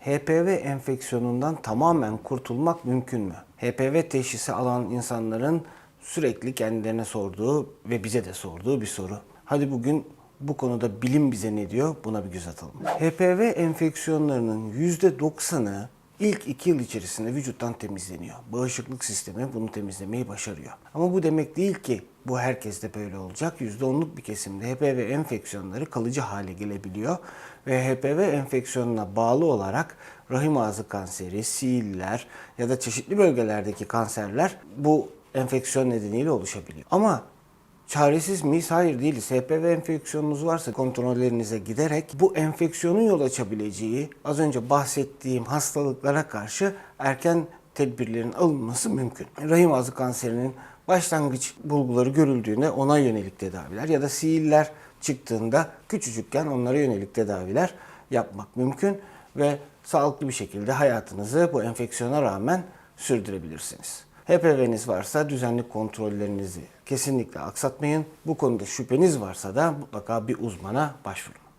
HPV enfeksiyonundan tamamen kurtulmak mümkün mü? HPV teşhisi alan insanların sürekli kendilerine sorduğu ve bize de sorduğu bir soru. Hadi bugün bu konuda bilim bize ne diyor? Buna bir göz atalım. HPV enfeksiyonlarının %90'ı ilk 2 yıl içerisinde vücuttan temizleniyor. Bağışıklık sistemi bunu temizlemeyi başarıyor. Ama bu demek değil ki bu herkeste böyle olacak. %10'luk bir kesimde HPV enfeksiyonları kalıcı hale gelebiliyor ve HPV enfeksiyonuna bağlı olarak rahim ağzı kanseri, siiller ya da çeşitli bölgelerdeki kanserler bu enfeksiyon nedeniyle oluşabiliyor. Ama Çaresiz miyiz? Hayır değiliz. HPV enfeksiyonunuz varsa kontrollerinize giderek bu enfeksiyonun yol açabileceği az önce bahsettiğim hastalıklara karşı erken tedbirlerin alınması mümkün. Rahim ağzı kanserinin başlangıç bulguları görüldüğünde ona yönelik tedaviler ya da siiller çıktığında küçücükken onlara yönelik tedaviler yapmak mümkün ve sağlıklı bir şekilde hayatınızı bu enfeksiyona rağmen sürdürebilirsiniz. HPV'niz varsa düzenli kontrollerinizi kesinlikle aksatmayın. Bu konuda şüpheniz varsa da mutlaka bir uzmana başvurun.